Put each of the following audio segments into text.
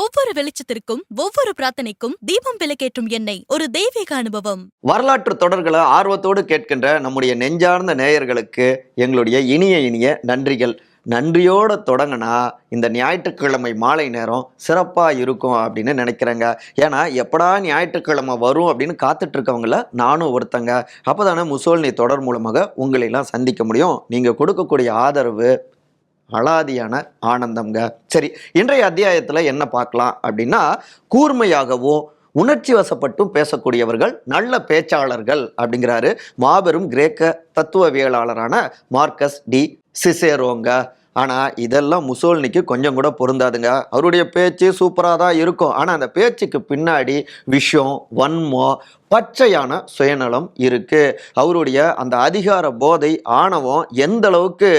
ஒவ்வொரு வெளிச்சத்திற்கும் ஒவ்வொரு பிரார்த்தனைக்கும் தீபம் விளக்கேற்றும் என்னை ஒரு தெய்வீக அனுபவம். வரலாற்று தொடர்களை ஆர்வத்தோடு கேட்கின்ற நம்முடைய நெஞ்சார்ந்த நேயர்களுக்கு எங்களுடைய இனிய இனிய நன்றிகள். நன்றியோட தொடங்கினா இந்த ஞாயிற்றுக்கிழமை மாலை நேரம் சிறப்பாக இருக்கும் அப்படின்னு நினைக்கிறேங்க. ஏன்னா எப்படா ஞாயிற்றுக்கிழமை வரும் அப்படின்னு காத்துட்ருக்கவங்கள நானும் ஒருத்தங்க. அப்போ தானே முசோல்னி தொடர் மூலமாக உங்களையெல்லாம் சந்திக்க முடியும். நீங்கள் கொடுக்கக்கூடிய ஆதரவு அலாதியான ஆனந்தம்ங்க. சரி இன்றைய அத்தியாயத்தில் என்ன பார்க்கலாம் அப்படின்னா கூர்மையாகவும் உணர்ச்சி வசப்பட்டும் பேசக்கூடியவர்கள் நல்ல பேச்சாளர்கள் அப்படிங்கிறாரு மாபெரும் கிரேக்க தத்துவவியலாளரான மார்க்கஸ் டி சிசேரோங்க. ஆனால் இதெல்லாம் முசோல்னிக்கு கொஞ்சம் கூட பொருந்தாதுங்க. அவருடைய பேச்சு சூப்பராக தான் இருக்கும். ஆனால் அந்த பேச்சுக்கு பின்னாடி விஷம் வன்மம் பச்சையான சுயநலம் இருக்குது அவருடைய அந்த அதிகார போதை ஆணவம் எந்த அளவுக்கு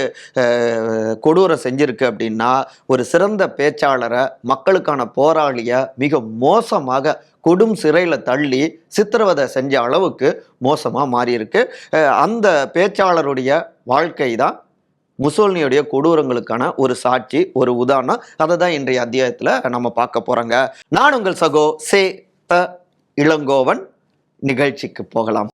கொடூரம் செஞ்சிருக்கு அப்படின்னா ஒரு சிறந்த பேச்சாளரை மக்களுக்கான போராளியை மிக மோசமாக கொடும் சிறையில் தள்ளி சித்திரவதை செஞ்ச அளவுக்கு மோசமாக மாறியிருக்கு. அந்த பேச்சாளருடைய வாழ்க்கை தான் முசோல்னியுடைய கொடூரங்களுக்கான ஒரு சாட்சி ஒரு உதாரணம். அதை தான் இன்றைய அத்தியாயத்தில் நம்ம பார்க்க போகிறோங்க நான் உங்கள் சகோ சே த இளங்கோவன். நிகழ்ச்சிக்கு போகலாம்.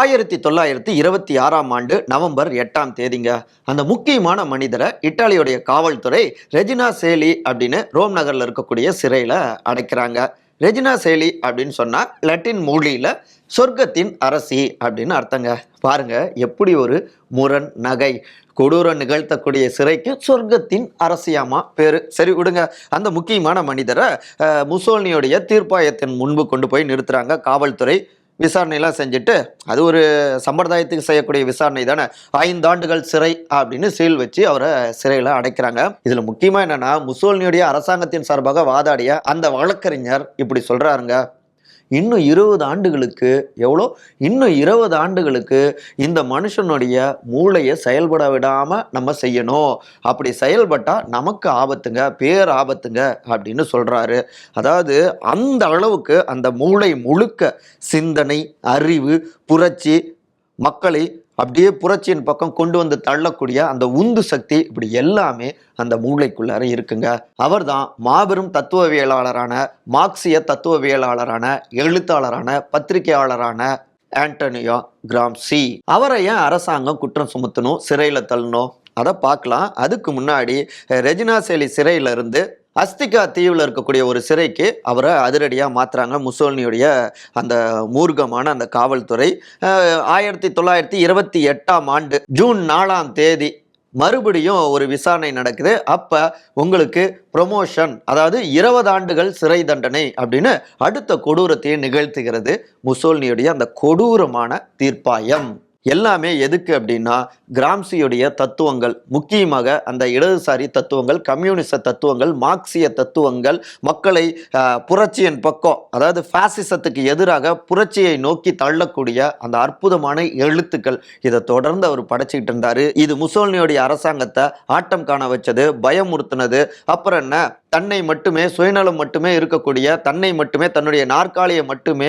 ஆயிரத்தி தொள்ளாயிரத்தி இருபத்தி ஆறாம் ஆண்டு நவம்பர் எட்டாம் தேதிங்க. அந்த முக்கியமான மனிதரை இத்தாலியுடைய காவல்துறை ரெஜினா சேலி அப்படின்னு ரோம் நகரில் இருக்கக்கூடிய சிறையில் அடைக்கிறாங்க. ரெஜினா செயலி அப்படின்னு சொன்னால் லட்டின் மொழியில் சொர்க்கத்தின் அரசி அப்படின்னு அர்த்தங்க. பாருங்க எப்படி ஒரு முரண் நகை கொடூரம் நிகழ்த்தக்கூடிய சிறைக்கு சொர்க்கத்தின் அரசியாமா பேர். சரி விடுங்க. அந்த முக்கியமான மனிதரை அஹ், முசோல்னியுடைய தீர்ப்பாயத்தின் முன்பு கொண்டு போய் நிறுத்துறாங்க காவல்துறை. விசாரணையெல்லாம் செஞ்சுட்டு அது ஒரு சம்பிரதாயத்துக்கு செய்யக்கூடிய விசாரணை தானே? ஐந்து ஆண்டுகள் சிறை அப்படின்னு சீல் வச்சு அவரை சிறையில் அடைக்கிறாங்க. இதில் முக்கியமாக என்னென்னா முசோலினியுடைய அரசாங்கத்தின் சார்பாக வாதாடிய அந்த வழக்கறிஞர் இப்படி சொல்கிறாருங்க இன்னும் இருபது ஆண்டுகளுக்கு எவ்வளோ? இன்னும் இருபது ஆண்டுகளுக்கு இந்த மனுஷனுடைய மூளையை செயல்பட விடாமல் நம்ம செய்யணும். அப்படி செயல்பட்டால் நமக்கு ஆபத்துங்க பேர் ஆபத்துங்க அப்படின்னு சொல்கிறாரு அதாவது அந்த அளவுக்கு அந்த மூளை முழுக்க சிந்தனை அறிவு புரட்சி மக்களை அப்படியே புரட்சியின் பக்கம் கொண்டு வந்து தள்ளக்கூடிய அந்த உந்து சக்தி இப்படி எல்லாமே அந்த மூளைக்குள்ளார இருக்குங்க. அவர்தான் மாபெரும் தத்துவவியலாளரான மார்க்சிய தத்துவவியலாளரான எழுத்தாளரான பத்திரிகையாளரான ஆண்டனியோ கிராம்சி. அவரை ஏன் அரசாங்கம் குற்றம் சுமத்தணும் சிறையில் தள்ளணும்? அதை பார்க்கலாம். அதுக்கு முன்னாடி ரெஜினா சேலி சிறையில இருந்து அஸ்திகா தீவில் இருக்கக்கூடிய ஒரு சிறைக்கு அவரை அதிரடியாக மாற்றுறாங்க முசோல்னியுடைய அந்த மூர்க்கமான அந்த காவல்துறை. ஆயிரத்தி தொள்ளாயிரத்தி இருபத்தி எட்டாம் ஆண்டு ஜூன் நாலாம் தேதி மறுபடியும் ஒரு விசாரணை நடக்குது. அப்போ உங்களுக்கு ப்ரொமோஷன் அதாவது இருபது ஆண்டுகள் சிறை தண்டனை அப்படின்னு அடுத்த கொடூரத்தையே நிகழ்த்துகிறது முசோல்னியுடைய அந்த கொடூரமான தீர்ப்பாயம். எல்லாமே எதுக்கு அப்படின்னா கிராம்சியுடைய தத்துவங்கள் முக்கியமாக அந்த இடதுசாரி தத்துவங்கள் கம்யூனிச தத்துவங்கள் மார்க்சிய தத்துவங்கள் மக்களை புரட்சியின் பக்கம் அதாவது ஃபேசிசத்துக்கு எதிராக புரட்சியை நோக்கி தள்ளக்கூடிய அந்த அற்புதமான எழுத்துக்கள். இதை தொடர்ந்து அவர் படைச்சிக்கிட்டு இருந்தார். இது முசோல்னியோடைய அரசாங்கத்தை ஆட்டம் காண வச்சது பயமுறுத்தினது. அப்புறம் என்ன? தன்னை மட்டுமே சுயநலம் மட்டுமே இருக்கக்கூடிய தன்னை மட்டுமே தன்னுடைய நாற்காலியை மட்டுமே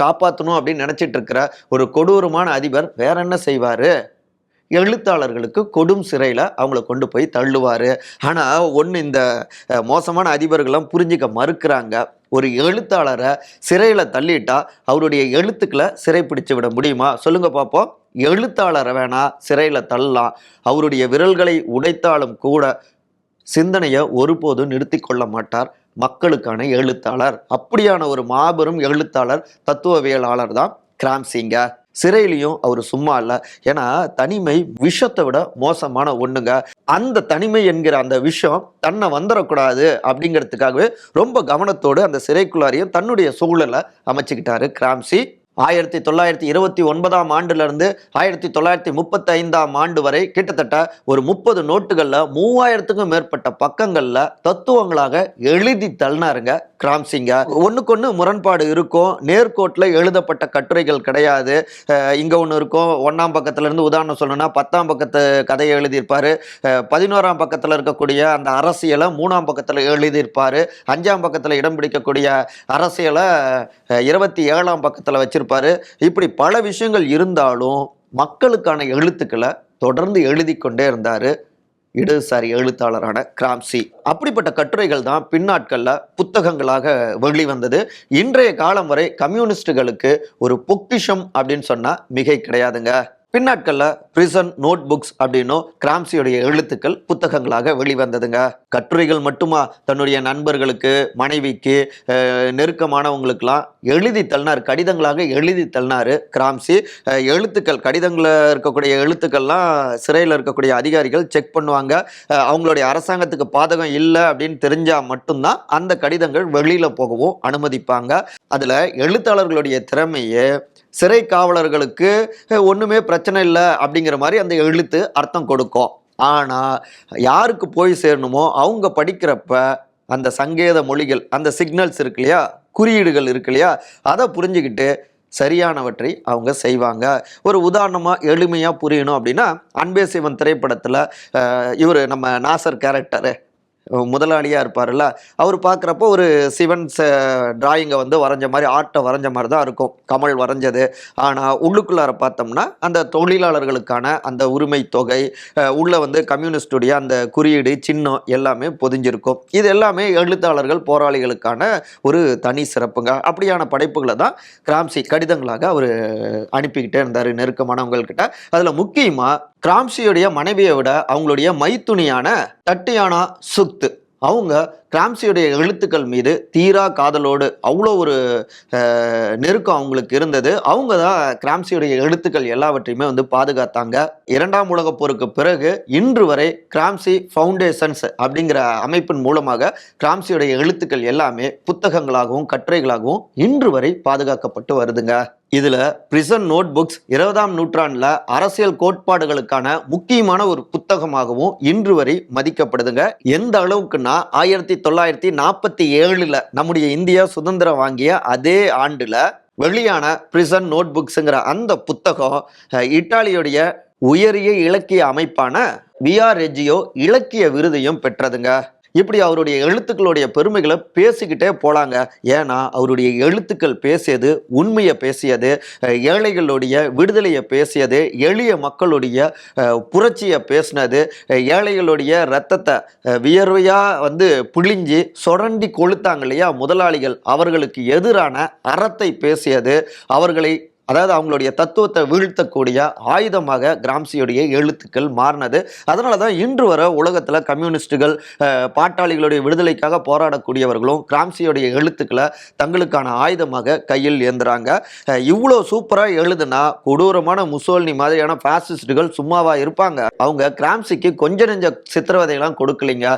காப்பாற்றணும் அப்படின்னு நினச்சிட்டு இருக்கிற ஒரு கொடூரமான அதிபர் வேற என்ன செய்வார்? எழுத்தாளர்களுக்கு கொடும் சிறையில் அவங்கள கொண்டு போய் தள்ளுவார். ஆனால் ஒன்று இந்த மோசமான அதிபர்கள்லாம் புரிஞ்சிக்க மறுக்கிறாங்க. ஒரு எழுத்தாளரை சிறையில் தள்ளிட்டா அவருடைய எழுத்துக்களை சிறை பிடிச்சு விட முடியுமா? சொல்லுங்கள் பார்ப்போம் எழுத்தாளரை வேணால் சிறையில் தள்ளலாம். அவருடைய விரல்களை உடைத்தாலும் கூட சிந்தனையை ஒருபோதும் நிறுத்தி கொள்ள மாட்டார். மக்களுக்கான எழுத்தாளர். அப்படியான ஒரு மாபெரும் எழுத்தாளர் தத்துவவியலாளர் தான் கிராம்சிங்க. சிறையிலையும் அவர் சும்மா இல்லை. ஏன்னா தனிமை விஷத்தை விட மோசமான ஒண்ணுங்க. அந்த தனிமை என்கிற அந்த விஷம் தன்னை வந்துடக்கூடாது அப்படிங்கிறதுக்காகவே ரொம்ப கவனத்தோடு அந்த சிறைக்குள்ளாரையும் தன்னுடைய சூழலை அமைச்சுக்கிட்டாரு கிராம்சி. ஆயிரத்தி தொள்ளாயிரத்தி இருபத்தி ஒன்பதாம் ஆண்டுலேருந்து ஆயிரத்தி தொள்ளாயிரத்தி முப்பத்தி ஐந்தாம் ஆண்டு வரை கிட்டத்தட்ட ஒரு முப்பது நோட்டுகளில் மூவாயிரத்துக்கும் மேற்பட்ட பக்கங்களில் தத்துவங்களாக எழுதி தள்ளினாருங்க. கிராம்சிங்க ஒன்று முரண்பாடு இருக்கும். நேர்கோட்டில் எழுதப்பட்ட கட்டுரைகள் கிடையாது. இங்கே ஒன்று இருக்கும். ஒன்றாம் பக்கத்துலேருந்து உதாரணம் சொல்லணும்னா பத்தாம் பக்கத்து கதையை எழுதியிருப்பாரு. பதினோராம் பக்கத்தில் இருக்கக்கூடிய அந்த அரசியலை மூணாம் பக்கத்தில் எழுதியிருப்பார். அஞ்சாம் பக்கத்தில் இடம் பிடிக்கக்கூடிய அரசியலை இருபத்தி ஏழாம் பக்கத்தில் வச்சுருப்பார். இப்படி பல விஷயங்கள் இருந்தாலும் மக்களுக்கான எழுத்துக்களை தொடர்ந்து எழுதி கொண்டே இருந்தார். இடதுசாரி எழுத்தாளரான கிராம்சி. அப்படிப்பட்ட கட்டுரைகள் தான் பின்னாட்களில் புத்தகங்களாக வெளிவந்தது இன்றைய காலம் வரை கம்யூனிஸ்டுகளுக்கு ஒரு பொக்கிஷம் அப்படின்னு சொன்னால் மிகை கிடையாதுங்க. பின்னாட்கள்ல பிரிசன் நோட் புக்ஸ் அப்படின்னும் கிராம்சியுடைய எழுத்துக்கள் புத்தகங்களாக வெளிவந்ததுங்க. கட்டுரைகள் மட்டுமா தன்னுடைய நண்பர்களுக்கு மனைவிக்கு நெருக்கமானவங்களுக்கெல்லாம் எழுதி தள்ளினார் கடிதங்களாக எழுதி தள்ளினார் கிராம்சி. எழுத்துக்கள் கடிதங்களில் இருக்கக்கூடிய எழுத்துக்கள்லாம் சிறையில் இருக்கக்கூடிய அதிகாரிகள் செக் பண்ணுவாங்க. அவங்களுடைய அரசாங்கத்துக்கு பாதகம் இல்லை அப்படின்னு தெரிஞ்சால் மட்டும்தான் அந்த கடிதங்கள் வெளியில் போகவும் அனுமதிப்பாங்க. அதில் எழுத்தாளர்களுடைய திறமையே சிறை காவலர்களுக்கு ஒன்றுமே பிரச்சனை இல்லை அப்படிங்கிற மாதிரி அந்த எழுத்து அர்த்தம் கொடுக்கும். ஆனால் யாருக்கு போய் சேரணுமோ அவங்க படிக்கிறப்ப அந்த சங்கேத மொழிகள் அந்த சிக்னல்ஸ் இருக்கு இல்லையா குறியீடுகள் இருக்கு இல்லையா அதை புரிஞ்சுக்கிட்டு சரியானவற்றை அவங்க செய்வாங்க. ஒரு உதாரணமாக எளிமையாக புரியணும் அப்படின்னா அன்பே சிவன் திரைப்படத்தில் இவர் நம்ம நாசர் கேரக்டரு முதலாளியாக இருப்பார்ல அவர் பார்க்குறப்போ ஒரு சிவன் டிராயிங்கை வந்து வரைஞ்ச மாதிரி ஆர்ட்டை வரைஞ்ச மாதிரி தான் இருக்கும். கமல் வரைஞ்சது. ஆனால் உள்ளுக்குள்ளார பார்த்தோம்னா அந்த தொழிலாளர்களுக்கான அந்த உரிமை தொகை உள்ளே வந்து கம்யூனிஸ்டுடைய அந்த குறியீடு சின்னம் எல்லாமே பொதிஞ்சிருக்கும். இது எல்லாமே எழுத்தாளர்கள் போராளிகளுக்கான ஒரு தனி சிறப்புங்க. அப்படியான படைப்புகளை தான் கிராம்சி கடிதங்களாக அவர் அனுப்பிக்கிட்டே இருந்தார் நெருக்கமானவங்கள்கிட்ட அதில் முக்கியமாக கிராம்சியுடைய மனைவியை விட அவங்களுடைய மைத்துணியான தட்டியானா சுக்து. அவங்க கிராம்சியுடைய எழுத்துக்கள் மீது தீரா காதலோடு அவ்வளோ ஒரு நெருக்கம் அவங்களுக்கு இருந்தது. அவங்க தான் கிராம்சியுடைய எழுத்துக்கள் எல்லாவற்றையுமே வந்து பாதுகாத்தாங்க. இரண்டாம் உலகப் போருக்கு பிறகு இன்று வரை கிராம்சி ஃபவுண்டேஷன்ஸ் அப்படிங்கிற அமைப்பின் மூலமாக கிராம்சியுடைய எழுத்துக்கள் எல்லாமே புத்தகங்களாகவும் கட்டுரைகளாகவும் இன்று வரை பாதுகாக்கப்பட்டு வருதுங்க. இதில் பிரிசன் நோட் புக்ஸ் இருபதாம் நூற்றாண்டில் அரசியல் கோட்பாடுகளுக்கான முக்கியமான ஒரு புத்தகமாகவும் இன்று வரை மதிக்கப்படுதுங்க. எந்த அளவுக்குன்னா ஆயிரத்தி தொள்ளாயிரத்தி நாற்பத்தி ஏழுல நம்முடைய இந்தியா சுதந்திரம் வாங்கிய அதே ஆண்டுல வெளியான பிரிசன் நோட் புக்ஸுங்கிற அந்த புத்தகம் அஹ், உயரிய இலக்கிய அமைப்பான விஆர் ரெஜியோ இலக்கிய விருதையும் பெற்றதுங்க. இப்படி அவருடைய எழுத்துக்களுடைய பெருமைகளை பேசிக்கிட்டே போலாங்க. ஏன்னா அவருடைய எழுத்துக்கள் பேசியது உண்மையை பேசியது ஏழைகளுடைய விடுதலையை பேசியது எளிய மக்களுடைய புரட்சியை பேசினது ஏழைகளுடைய ரத்தத்தை வியர்வையாக வந்து பிழிஞ்சு சுரண்டி கொளுத்தாங்க இல்லையா? முதலாளிகள் அவர்களுக்கு எதிரான அறத்தை பேசியது அவர்களை அதாவது அவங்களுடைய தத்துவத்தை வீழ்த்தக்கூடிய ஆயுதமாக கிராம்சியுடைய எழுத்துக்கள் மாறினது. அதனால தான் இன்று வரை உலகத்தில் கம்யூனிஸ்டுகள் பாட்டாளிகளுடைய விடுதலைக்காக போராடக்கூடியவர்களும் கிராம்சியுடைய எழுத்துக்களை தங்களுக்கான ஆயுதமாக கையில் ஏந்துறாங்க. இவ்வளோ சூப்பராக எழுதுனா கொடூரமான முசோல்னி மாதிரியான ஃபேசிஸ்டுகள் சும்மாவாக இருப்பாங்க. அவங்க கிராம்சிக்கு கொஞ்ச நெஞ்ச சித்திரவதையெல்லாம் கொடுக்கலைங்க.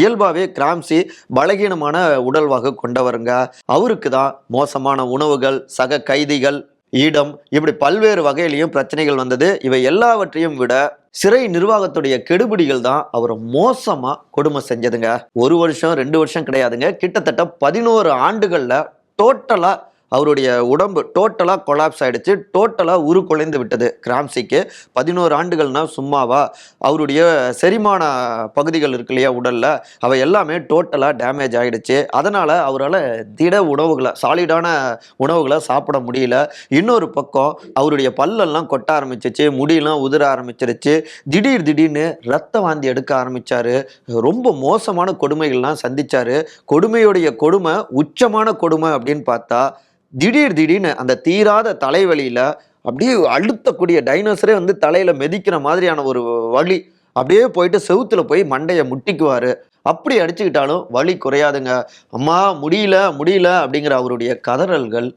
இயல்பாகவே கிராம்சி பலகீனமான உடல்வாக கொண்டவருங்க. அவருக்கு தான் மோசமான உணவுகள் சக கைதிகள் இடம் இப்படி பல்வேறு வகையிலையும் பிரச்சனைகள் வந்தது. இவை எல்லாவற்றையும் விட சிறை நிர்வாகத்துடைய கெடுபிடிகள் தான் அவரை மோசமா கொடுமை செஞ்சதுங்க. ஒரு வருஷம் ரெண்டு வருஷம் கிடையாதுங்க. கிட்டத்தட்ட பதினோரு ஆண்டுகள்ல டோட்டலா அவருடைய உடம்பு டோட்டலாக கொலாப்ஸ் ஆகிடுச்சு டோட்டலாக உரு குலைந்து விட்டது. கிராம்சிக்கு பதினோரு ஆண்டுகள்னா சும்மாவா? அவருடைய செரிமான பகுதிகள் இருக்கு இல்லையா உடலில்? அவை எல்லாமே டோட்டலாக டேமேஜ் ஆகிடுச்சு அதனால் அவரால் திட உணவுகளை சாலிடான உணவுகளை சாப்பிட முடியல. இன்னொரு பக்கம் அவருடைய பல்லெல்லாம் கொட்ட ஆரம்பிச்சிச்சு. முடியெல்லாம் உதிர ஆரம்பிச்சிருச்சு. திடீர் திடீர்னு ரத்த வாந்தி எடுக்க ஆரம்பிச்சாரு. ரொம்ப மோசமான கொடுமைகள்லாம் சந்தித்தார் கொடுமையுடைய கொடுமை உச்சமான கொடுமை அப்படின்னு பார்த்தா திடீர் திடீர்னு அந்த தீராத தலைவலியில் அப்படியே அழுத்தக்கூடிய டைனோசரே வந்து தலையில் மெதிக்கிற மாதிரியான ஒரு வலி. அப்படியே போயிட்டு செவுத்துல போய் மண்டையை முட்டிக்குவார். அப்படி அடிச்சுக்கிட்டாலும் வலி குறையாதுங்க. அம்மா முடியல முடியல அப்படிங்கிற அவருடைய கதறல்கள்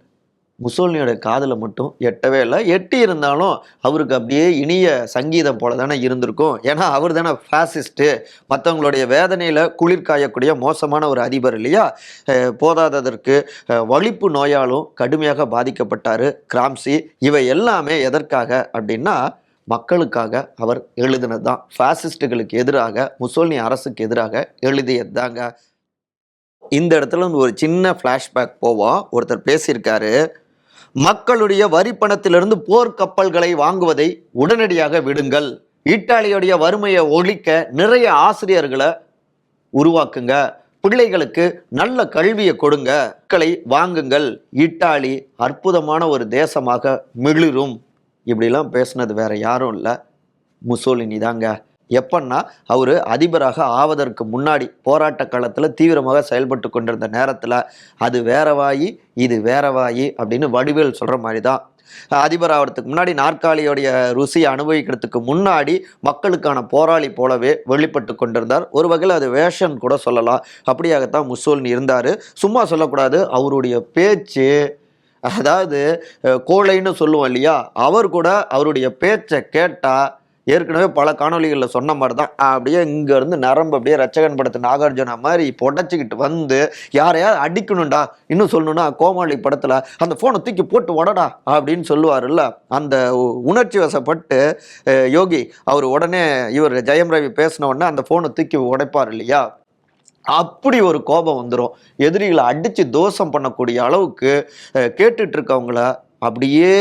முசோலினியோட காதில் மட்டும் எட்டவே இல்லை. எட்டி இருந்தாலும் அவருக்கு அப்படியே இனிய சங்கீதம் போல தானே இருந்திருக்கும். ஏன்னா அவர் தானே ஃபேசிஸ்ட்டு மற்றவங்களுடைய வேதனையில் குளிர் காயக்கூடிய மோசமான ஒரு அதிபர் இல்லையா? போதாததற்கு வலிப்பு நோயாலும் கடுமையாக பாதிக்கப்பட்டார் கிராம்சி. இவை எல்லாமே எதற்காக அப்படின்னா மக்களுக்காக அவர் எழுதினது தான் ஃபேசிஸ்ட்டுகளுக்கு எதிராக முசோலினி அரசுக்கு எதிராக எழுதியது தாங்க இந்த இடத்துல ஒரு சின்ன ஃப்ளாஷ்பேக் போவோம். ஒருத்தர் பேசியிருக்காரு. மக்களுடைய வரி பணத்திலிருந்து போர்க்கப்பல்களை வாங்குவதை உடனடியாக விடுங்கள். இத்தாலியுடைய வறுமையை ஒழிக்க நிறைய ஆசிரியர்களை உருவாக்குங்க. பிள்ளைகளுக்கு நல்ல கல்வியை கொடுங்க. மக்களை வாங்குங்கள். இத்தாலி அற்புதமான ஒரு தேசமாக மிளிரும். இப்படிலாம் பேசுனது வேற யாரும் இல்லை. முசோலினி தாங்க. எப்பன்னா அவர் அதிபராக ஆவதற்கு முன்னாடி போராட்ட காலத்தில் தீவிரமாக செயல்பட்டு கொண்டிருந்த நேரத்தில் அது வேறவாயி இது வேறவாயி அப்படின்னு வடிவேல் சொல்கிற மாதிரி தான் அதிபர் ஆகிறதுக்கு முன்னாடி நாற்காலியோடைய ருசியை அனுபவிக்கிறதுக்கு முன்னாடி மக்களுக்கான போராளி போலவே வெளிப்பட்டு கொண்டிருந்தார். ஒரு வகையில் அது வேஷன் கூட சொல்லலாம். அப்படியாகத்தான் முசோலினி இருந்தார். சும்மா சொல்லக்கூடாது அவருடைய பேச்சு அதாவது கோழைன்னு சொல்லுவோம் இல்லையா? அவர் கூட அவருடைய பேச்சை கேட்டால் ஏற்கனவே பல காணொளிகளில் சொன்ன மாதிரி தான் அப்படியே இங்கேருந்து நரம்பு அப்படியே ரச்சகன் படத்து நாகார்ஜுனா மாதிரி புடச்சிக்கிட்டு வந்து யாரையாவது அடிக்கணும்டா இன்னும் சொல்லணும்னா கோமாளி படத்தில் அந்த ஃபோனை தூக்கி போட்டு உடடா அப்படின்னு சொல்லுவார்ல அந்த உணர்ச்சி வசப்பட்டு யோகி அவர் உடனே இவர் ஜெயம் ரவி பேசின உடனே அந்த ஃபோனை தூக்கி உடைப்பார் இல்லையா? அப்படி ஒரு கோபம் வந்துடும் எதிரிகளை அடித்து தோஷம் பண்ணக்கூடிய அளவுக்கு கேட்டுட்ருக்கவங்கள அப்படியே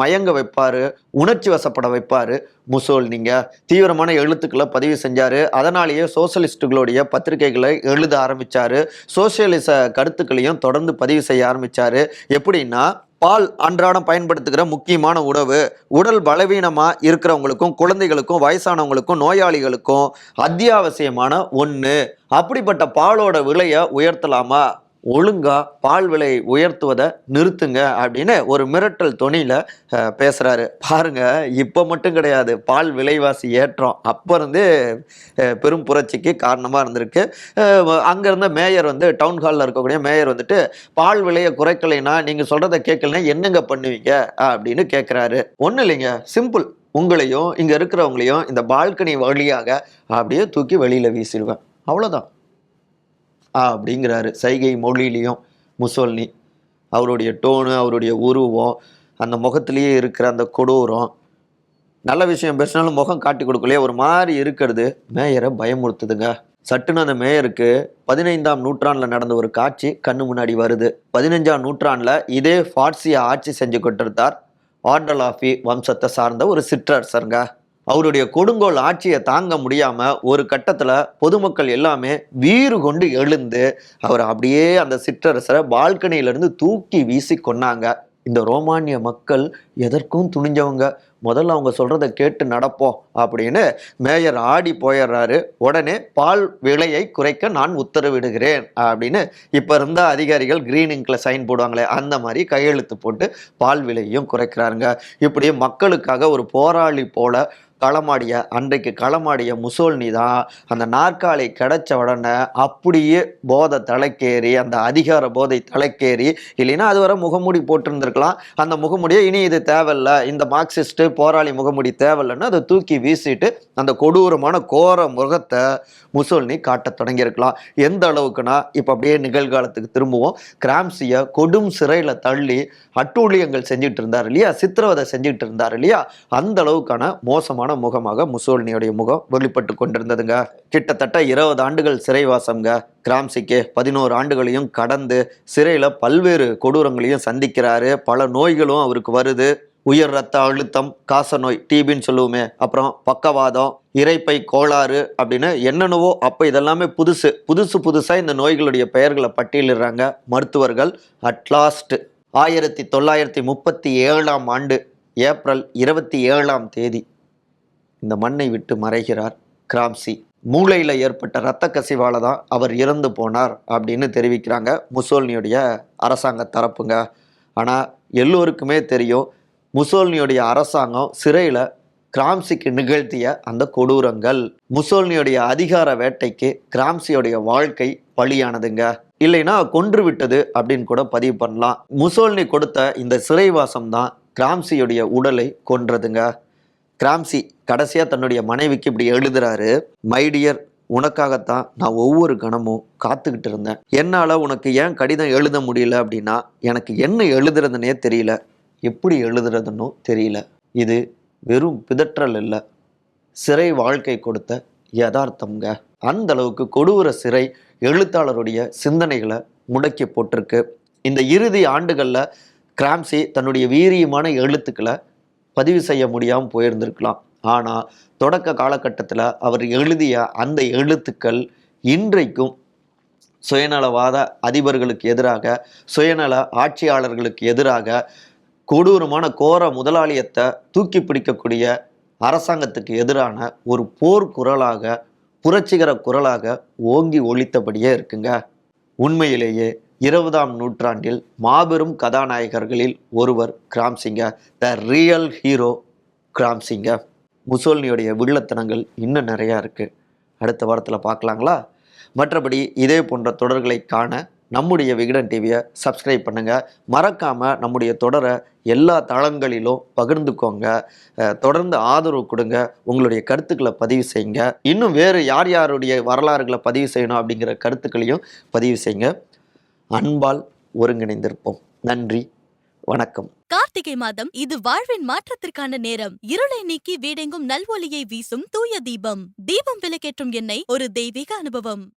மயங்க வைப்பார் உணர்ச்சி வசப்பட வைப்பாரு. முசோல்னிங்க தீவிரமான எழுத்துக்களை பதிவு செஞ்சார். அதனாலேயே சோசியலிஸ்ட்டுகளுடைய பத்திரிகைகளை எழுத ஆரம்பித்தார் சோசியலிச கருத்துக்களையும் தொடர்ந்து பதிவு செய்ய ஆரம்பித்தார் எப்படின்னா பால் அன்றாடம் பயன்படுத்துகிற முக்கியமான உணவு உடல் பலவீனமாக இருக்கிறவங்களுக்கும் குழந்தைகளுக்கும் வயசானவங்களுக்கும் நோயாளிகளுக்கும் அத்தியாவசியமான ஒன்று அப்படிப்பட்ட பாலோட விலையை உயர்த்தலாமா? ஒழுங்காக பால் விலை உயர்த்துவதை நிறுத்துங்க அப்படின்னு ஒரு மிரட்டல் துணியில் பேசுகிறாரு பாருங்கள் பாருங்க இப்போ மட்டும் கிடையாது பால் விலைவாசி ஏற்றம் அப்போ இருந்தே பெரும் புரட்சிக்கு காரணமாக இருந்திருக்கு. அங்கேருந்த மேயர் வந்து டவுன் ஹாலில் இருக்கக்கூடிய மேயர் வந்துட்டு பால் விலையை குறைக்கலைன்னா நீங்கள் சொல்கிறத கேட்கலன்னா என்னங்க பண்ணுவீங்க? அப்படின்னு கேட்குறாரு ஒன்றும் இல்லைங்க சிம்பிள் உங்களையும் இங்கே இருக்கிறவங்களையும் இந்த பால்கனி வழியாக அப்படியே தூக்கி வெளியில் வீசிடுவேன். அவ்வளோதான் அப்படிங்கிறாரு. சைகை மொழியிலையும் முசோல்னி அவருடைய டோனு அவருடைய உருவம் அந்த முகத்திலேயே இருக்கிற அந்த கொடூரம் நல்ல விஷயம் பேசினாலும் முகம் காட்டி கொடுக்கலையே ஒரு மாதிரி இருக்கிறது. மேயரை பயமுறுத்துதுங்க. சட்டுன்னு அந்த மேயருக்கு பதினைந்தாம் நூற்றாண்டில் நடந்த ஒரு காட்சி கண்ணு முன்னாடி வருது. பதினஞ்சாம் நூற்றாண்டில் இதே ஃபார்சியை ஆட்சி செஞ்சு கொண்டிருந்தார் ஆண்டலாஃபி வம்சத்தை சார்ந்த ஒரு சிற்றரசருங்க. அவருடைய கொடுங்கோல் ஆட்சியை தாங்க முடியாமல் ஒரு கட்டத்தில் பொதுமக்கள் எல்லாமே வீறு கொண்டு எழுந்து அவர் அப்படியே அந்த சிற்றரசரை பால்கனியிலேருந்து தூக்கி வீசி கொன்னாங்க. இந்த ரோமானிய மக்கள் எதற்கும் துணிஞ்சவங்க. முதல்ல அவங்க சொல்கிறத கேட்டு நடப்போம் அப்படின்னு மேயர் ஆடி போயிடுறாரு. உடனே பால் விலையை குறைக்க நான் உத்தரவிடுகிறேன் அப்படின்னு இப்போ இருந்த அதிகாரிகள் கிரீன் இங்கில் சைன் போடுவாங்களே அந்த மாதிரி கையெழுத்து போட்டு பால் விலையும் குறைக்கிறாருங்க. இப்படி மக்களுக்காக ஒரு போராளி போல களமாடிய அன்றைக்கு களமாடிய முசோல்னி தான் அந்த நாற்காலி கிடச்ச உடனே அப்படியே போதை தலைக்கேறி அந்த அதிகார போதை தலைக்கேறி இல்லைன்னா அது வரை முகமூடி போட்டிருந்திருக்கலாம். அந்த முகமூடியை இனி இது தேவையில்ல. இந்த மார்க்சிஸ்ட்டு போராளி முகமூடி தேவையில்லைன்னு அதை தூக்கி வீசிட்டு அந்த கொடூரமான கோர முகத்தை முசோல்னி காட்டத் தொடங்கியிருக்கலாம். எந்த அளவுக்குன்னா இப்போ அப்படியே நிகழ்காலத்துக்கு திரும்புவோம். கிராம்சியை கொடும் சிறையில் தள்ளி அட்டூழியங்கள் செஞ்சுட்டு இருந்தார் இல்லையா? சித்திரவதை செஞ்சுட்டு இருந்தார் இல்லையா? அந்த அளவுக்கான மோசமான முகமாக முசோல்னியோடைய முகம் வெளிப்பட்டு கொண்டிருந்ததுங்க. கிட்டத்தட்ட இருபது ஆண்டுகள் சிறைவாசம்ங்க. கிராம்சிக்கு பதினோரு ஆண்டுகளையும் கடந்து சிறையில் பல்வேறு கொடூரங்களையும் சந்திக்கிறாரு. பல நோய்களும் அவருக்கு வருது. உயர் ரத்த அழுத்தம் காசநோய் டிபின்னு சொல்லுவோமே. அப்புறம் பக்கவாதம் இறைப்பை கோளாறு அப்படின்னு என்னென்னவோ அப்போ இதெல்லாமே புதுசு புதுசு புதுசாக இந்த நோய்களுடைய பெயர்களை பட்டியலிடுறாங்க. மருத்துவர்கள் அட்லாஸ்ட் ஆயிரத்தி தொள்ளாயிரத்தி முப்பத்தி ஏழாம் ஆண்டு ஏப்ரல் இருபத்தி ஏழாம் தேதி. இந்த மண்ணை விட்டு மறைகிறார் கிராம்சி. மூளையில் ஏற்பட்ட இரத்த கசிவால் தான் அவர் இறந்து போனார் அப்படின்னு தெரிவிக்கிறாங்க முசோல்னியுடைய அரசாங்க தரப்புங்க. ஆனால் எல்லோருக்குமே தெரியும் முசோல்னியுடைய அரசாங்கம் சிறையில் கிராம்சிக்கு நிகழ்த்திய அந்த கொடூரங்கள். முசோல்னியுடைய அதிகார வேட்டைக்கு கிராம்சியுடைய வாழ்க்கை பலியானதுங்க. இல்லைன்னா கொன்று விட்டது அப்படின்னு கூட பதிவு பண்ணலாம். முசோல்னி கொடுத்த இந்த சிறைவாசம் தான் கிராம்சியுடைய உடலை கொன்றதுங்க. கிராம்சி கடைசியாக தன்னுடைய மனைவிக்கு இப்படி எழுதுறாரு மைடியர் உனக்காகத்தான் நான் ஒவ்வொரு கணமும் காத்துக்கிட்டு இருந்தேன். என்னால் உனக்கு ஏன் கடிதம் எழுத முடியல அப்படின்னா எனக்கு என்ன எழுதுறதுனே தெரியல. எப்படி எழுதுறதுன்னும் தெரியல. இது வெறும் பிதற்றல் இல்லை. சிறை வாழ்க்கை கொடுத்த யதார்த்தம்ங்க. அந்த அளவுக்கு கொடூர சிறை எழுத்தாளருடைய சிந்தனைகளை முடக்கி போட்டிருக்கு. இந்த இறுதி ஆண்டுகளில் கிராம்சி தன்னுடைய வீரியமான எழுத்துக்களை பதிவு செய்ய முடியாமல் போயிருந்திருக்கலாம். ஆனால் தொடக்க காலகட்டத்தில் அவர் எழுதிய அந்த எழுத்துக்கள் இன்றைக்கும் சுயநலவாத அதிபர்களுக்கு எதிராக சுயநல ஆட்சியாளர்களுக்கு எதிராக கொடூரமான கோர முதலாளியத்தை தூக்கி பிடிக்கக்கூடிய அரசாங்கத்துக்கு எதிரான ஒரு போர் குரலாக புரட்சிகர குரலாக ஓங்கி ஒழித்தபடியே இருக்குங்க. உண்மையிலேயே இருபதாம் நூற்றாண்டில் மாபெரும் கதாநாயகர்களில் ஒருவர் கிராம்சிங்க த ரியல் ஹீரோ கிராம்சிங்க முசோல்னியுடைய வில்லத்தனங்கள் இன்னும் நிறையா இருக்குது அடுத்த வாரத்தில் பார்க்கலாங்களா? மற்றபடி இதே போன்ற தொடர்களை காண நம்முடைய விகடன் டிவியை சப்ஸ்கிரைப் பண்ணுங்கள் மறக்காமல் நம்முடைய தொடரை எல்லா தளங்களிலும் பகிர்ந்துக்கோங்க. தொடர்ந்து ஆதரவு கொடுங்க. உங்களுடைய கருத்துக்களை பதிவு செய்யுங்க. இன்னும் வேறு யார் யாருடைய வரலாறுகளை பதிவு செய்யணும் அப்படிங்கிற கருத்துக்களையும் பதிவு செய்யுங்க. அன்பால் ஒருங்கிணைந்திருப்போம். நன்றி. வணக்கம். கார்த்திகை மாதம் இது வாழ்வின் மாற்றத்திற்கான நேரம். இருளை நீக்கி வீடெங்கும் நல்வொலியை வீசும் தூய தீபம். தீபம் விளக்கேற்றும் எண்ணெய் ஒரு தெய்வீக அனுபவம்.